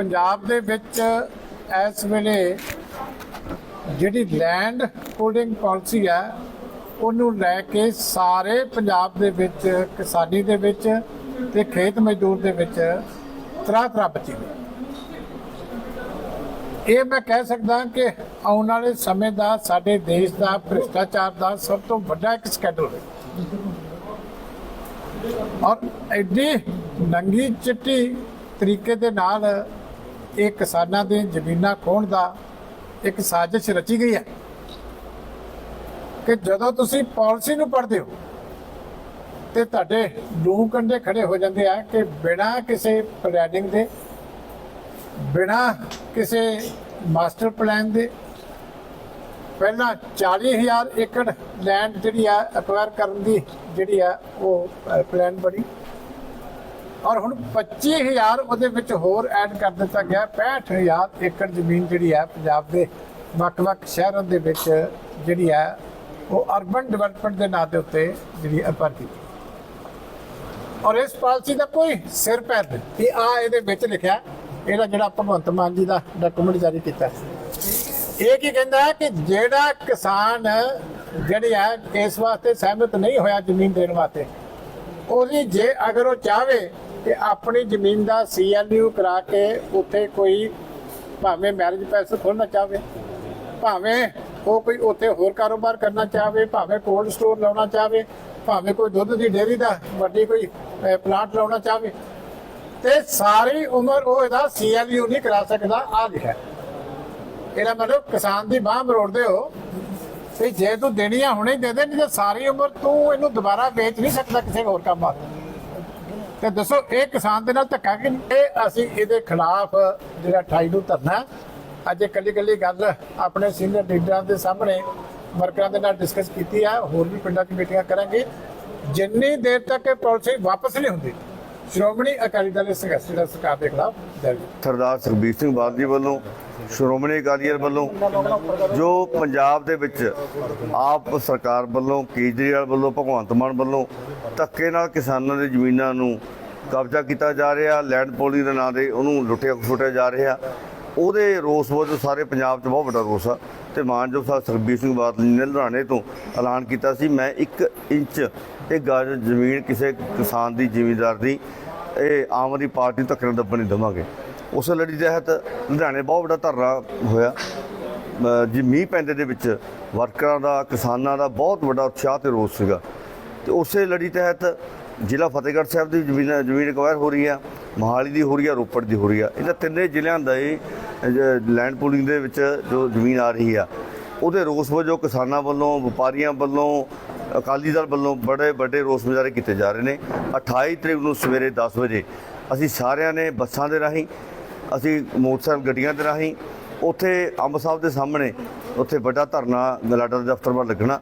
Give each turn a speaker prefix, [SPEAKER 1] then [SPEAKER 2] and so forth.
[SPEAKER 1] ਪੰਜਾਬ ਦੇ ਵਿੱਚ ਇਸ ਵੇਲੇ ਜਿਹੜੀ ਲੈਂਡ ਹੋਲਡਿੰਗ ਪਾਲਿਸੀ ਹੈ, ਉਹਨੂੰ ਲੈ ਕੇ ਸਾਰੇ ਪੰਜਾਬ ਦੇ ਵਿੱਚ, ਕਿਸਾਨੀ ਦੇ ਵਿੱਚ ਤੇ ਖੇਤ ਮਜ਼ਦੂਰ ਦੇ ਵਿੱਚ ਤਰਾ ਤਰਾ ਬਚੀ ਹੋਈ ਇਹ ਮੈਂ ਕਹਿ ਸਕਦਾ ਕਿ ਆਉਣ ਵਾਲੇ ਸਮੇਂ ਦਾ, ਸਾਡੇ ਦੇਸ਼ ਦਾ, ਭ੍ਰਿਸ਼ਟਾਚਾਰ ਦਾ ਸਭ ਤੋਂ ਵੱਡਾ ਇੱਕ ਸਕੈਂਡਲ ਹੈ। ਔਰ ਐਡੀ ਨੰਗੀ ਚਿੱਟੀ ਤਰੀਕੇ ਦੇ ਨਾਲ ਇਹ ਕਿਸਾਨਾਂ ਦੇ ਜ਼ਮੀਨਾਂ ਖੋਹਣ ਦਾ ਇੱਕ ਸਾਜ਼ਿਸ਼ ਰਚੀ ਗਈ ਹੈ ਕਿ ਜਦੋਂ ਤੁਸੀਂ ਪਾਲਿਸੀ ਨੂੰ ਪੜ੍ਹਦੇ ਹੋ ਤੇ ਤੁਹਾਡੇ ਲੂਹ ਕੰਡੇ ਖੜੇ ਹੋ ਜਾਂਦੇ ਆ ਕਿ ਬਿਨਾਂ ਕਿਸੇ ਪਲੈਨਿੰਗ ਦੇ, ਬਿਨਾਂ ਕਿਸੇ ਮਾਸਟਰ ਪਲਾਨ ਦੇ, ਪਹਿਲਾਂ 40000 ਏਕੜ ਲੈਂਡ ਜਿਹੜੀ ਆ ਅਕਵਾਇਰ ਕਰਨ ਦੀ ਜਿਹੜੀ ਆ ਉਹ ਪਲਾਨ ਬਣੀ। ਔਰ ਹੁਣ 25000 ਉਹਦੇ ਵਿੱਚ ਹੋਰ ਐਡ ਕਰ ਦਿੱਤਾ ਗਿਆ 65000 ਏਕੜ ਜ਼ਮੀਨ ਜਿਹੜੀ ਹੈ ਪੰਜਾਬ ਦੇ ਵੱਖ-ਵੱਖ ਸ਼ਹਿਰਾਂ ਦੇ ਵਿੱਚ ਜਿਹੜੀ ਹੈ, ਉਹ ਅਰਬਨ ਡਿਵੈਲਪਮੈਂਟ ਦੇ ਨਾਂ ਦੇ ਉੱਤੇ ਜਿਹੜੀ ਅਪਾਰ ਕੀਤੀ ਔਰ ਇਸ ਪਾਲਿਸੀ ਦਾ ਕੋਈ ਸਿਰ ਪੈਰ ਨਹੀਂ। ਕਿ ਆ ਇਹਦੇ ਵਿੱਚ ਲਿਖਿਆ, ਇਹਦਾ ਜਿਹੜਾ ਭਗਵੰਤ ਮਾਨ ਜੀ ਦਾ ਡਾਕੂਮੈਂਟ ਜਾਰੀ ਕੀਤਾ। ਇਹ ਕੀ ਕਹਿੰਦਾ ਹੈ ਕਿ ਜਿਹੜਾ ਕਿਸਾਨ ਜਿਹੜੀ ਹੈ, ਇਸ ਵਾਸਤੇ ਸਹਿਮਤ ਨਹੀਂ ਹੋਇਆ ਜ਼ਮੀਨ ਦੇਣ ਵਾਸਤੇ, ਉਹਦੀ ਜੇ ਅਗਰ ਉਹ ਚਾਹਵੇ ਕਿ ਆਪਣੀ ਜ਼ਮੀਨ ਦਾ ਸੀਐਲਯੂ ਕਰਾ ਕੇ ਉੱਥੇ ਕੋਈ ਭਾਵੇਂ ਮੈਰਿਜ ਪੈਲਸ ਖੋਲਣਾ ਚਾਹਵੇ, ਭਾਵੇਂ ਉਹ ਕੋਈ ਉੱਥੇ ਹੋਰ ਕਾਰੋਬਾਰ ਕਰਨਾ ਚਾਹਵੇ, ਭਾਵੇਂ ਕੋਲਡ ਸਟੋਰ ਲਾਉਣਾ ਚਾਹਵੇ, ਭਾਵੇਂ ਕੋਈ ਦੁੱਧ ਦੀ ਡੇਅਰੀ ਦਾ ਵੱਡੀ ਕੋਈ ਪਲਾਂਟ ਲਾਉਣਾ ਚਾਹਵੇ, ਤੇ ਸਾਰੀ ਉਮਰ ਉਹ ਇਹਦਾ ਸੀਐਲਯੂ ਨਹੀਂ ਕਰਾ ਸਕਦਾ ਆ ਲਿਖਿਆ। ਇਹਦਾ ਮਤਲਬ ਕਿਸਾਨ ਦੀ ਬਾਹ ਮਰੋੜਦੇ ਹੋ ਤੇ ਜੇ ਤੂੰ ਦੇਣੀ ਆ ਹੁਣੇ ਦੇ ਦੇ, ਨਹੀਂ ਤੇ ਸਾਰੀ ਉਮਰ ਤੂੰ ਇਹਨੂੰ ਦੁਬਾਰਾ ਵੇਚ ਨਹੀਂ ਸਕਦਾ ਕਿਸੇ ਹੋਰ ਕੰਮ ਵਾਸਤੇ। ਤੇ ਦੱਸੋ, ਇਹ ਕਿਸਾਨ ਦੇ ਨਾਲ ਧੱਕਾ ਕਿ ਨਹੀਂ? ਇਹ ਅਸੀਂ ਇਹਦੇ ਖਿਲਾਫ ਜਿਹੜਾ 28 ਨੂੰ ਧਰਨਾ ਅੱਜ ਇਕੱਲੀ ਇਕੱਲੀ ਗੱਲ ਆਪਣੇ ਸੀਨੀਅਰ ਲੀਡਰਾਂ ਦੇ ਸਾਹਮਣੇ ਵਰਕਰਾਂ ਦੇ ਨਾਲ ਡਿਸਕਸ ਕੀਤੀ ਆ ਹੋਰ ਵੀ ਪਿੰਡਾਂ 'ਚ ਮੀਟਿੰਗਾਂ ਕਰਾਂਗੇ ਜਿੰਨੀ ਦੇਰ ਤੱਕ ਇਹ ਪਾਲਿਸੀ ਵਾਪਸ ਨਹੀਂ ਹੁੰਦੀ, ਸ਼੍ਰੋਮਣੀ ਅਕਾਲੀ ਦਲ ਦੇ ਸੰਘਰਸ਼ ਦਾ ਸਰਕਾਰ ਦੇ ਖਿਲਾਫ
[SPEAKER 2] ਸਰਦਾਰ ਸੁਖਬੀਰ ਸਿੰਘ ਬਾਦਲ ਜੀ ਵੱਲੋਂ, ਸ਼੍ਰੋਮਣੀ ਅਕਾਲੀ ਦਲ ਵੱਲੋਂ, ਜੋ ਪੰਜਾਬ ਦੇ ਵਿੱਚ ਆਪ ਸਰਕਾਰ ਵੱਲੋਂ, ਕੇਜਰੀਵਾਲ ਵੱਲੋਂ, ਭਗਵੰਤ ਮਾਨ ਵੱਲੋਂ ਧੱਕੇ ਨਾਲ ਕਿਸਾਨਾਂ ਦੀ ਜ਼ਮੀਨਾਂ ਨੂੰ ਕਬਜ਼ਾ ਕੀਤਾ ਜਾ ਰਿਹਾ, ਲੈਂਡ ਪੋਲਿੰਗ ਦੇ ਨਾਂ ਦੇ ਉਹਨੂੰ ਲੁੱਟਿਆ ਖਸੁੱਟਿਆ ਜਾ ਰਿਹਾ, ਉਹਦੇ ਰੋਸ ਵਜੋਂ ਸਾਰੇ ਪੰਜਾਬ 'ਚ ਬਹੁਤ ਵੱਡਾ ਰੋਸ ਆ ਤੇ ਮਾਨਯੋਗ ਸਾਹਿਬ ਸੁਖਬੀਰ ਸਿੰਘ ਬਾਦਲ ਜੀ ਨੇ ਲੁਧਿਆਣੇ ਤੋਂ ਐਲਾਨ ਕੀਤਾ ਸੀ, ਮੈਂ 1 ਇੰਚ ਇਹ ਗਾਜ ਜ਼ਮੀਨ ਕਿਸੇ ਕਿਸਾਨ ਦੀ, ਜ਼ਿਮੀਂਦਾਰ ਦੀ ਇਹ ਆਮ ਆਦਮੀ ਪਾਰਟੀ ਧੱਕੇ ਨਾਲ ਦੱਬਣ ਨਹੀਂ ਦੇਵਾਂਗੇ। ਉਸ ਲੜੀ ਤਹਿਤ ਲੁਧਿਆਣੇ ਬਹੁਤ ਵੱਡਾ ਧਰਨਾ ਹੋਇਆ। ਅ, ਜੀ ਮੀਂਹ ਪੈਂਦੇ ਦੇ ਵਿੱਚ ਵਰਕਰਾਂ ਦਾ ਕਿਸਾਨਾਂ ਦਾ ਬਹੁਤ ਵੱਡਾ ਉਤਸ਼ਾਹ ਤੇ ਰੋਸ ਸੀਗਾ। ਤੇ ਉਸੇ ਲੜੀ ਤਹਿਤ ਜ਼ਿਲ੍ਹਾ ਫਤਿਹਗੜ੍ਹ ਸਾਹਿਬ ਦੀ ਜ਼ਮੀਨ ਜ਼ਮੀਨ ਅਕਵਾਇਰ ਹੋ ਰਹੀ ਆ ਮੋਹਾਲੀ ਦੀ ਹੋ ਰਹੀ ਆ ਰੋਪੜ ਦੀ ਹੋ ਰਹੀ ਆ। ਇਹਨਾਂ ਤਿੰਨੇ ਜ਼ਿਲ੍ਹਿਆਂ ਦਾ ਹੀ ਲੈਂਡ ਪੂਲਿੰਗ ਦੇ ਵਿੱਚ ਜੋ ਜ਼ਮੀਨ ਆ ਰਹੀ ਆ ਉਹਦੇ ਰੋਸ ਵਜੋਂ ਕਿਸਾਨਾਂ ਵੱਲੋਂ ਵਪਾਰੀਆਂ ਵੱਲੋਂ ਅਕਾਲੀ ਦਲ ਵੱਲੋਂ ਬੜੇ ਵੱਡੇ ਰੋਸ ਮੁਜ਼ਾਹਰੇ ਕੀਤੇ ਜਾ ਰਹੇ ਨੇ। 28 ਤਰੀਕ ਨੂੰ ਸਵੇਰੇ 10 ਵਜੇ ਅਸੀਂ ਸਾਰਿਆਂ ਨੇ ਬੱਸਾਂ ਦੇ ਰਾਹੀਂ, ਅਸੀਂ ਮੋਟਰਸਾਈਕਲ ਗੱਡੀਆਂ ਦੇ ਰਾਹੀਂ, ਉੱਥੇ ਅੰਬ ਸਾਹਿਬ ਦੇ ਸਾਹਮਣੇ ਉੱਥੇ ਵੱਡਾ ਧਰਨਾ, ਗਲਾਡਾ ਦੇ ਦਫ਼ਤਰ ਵੱਲ ਲੱਗਣਾ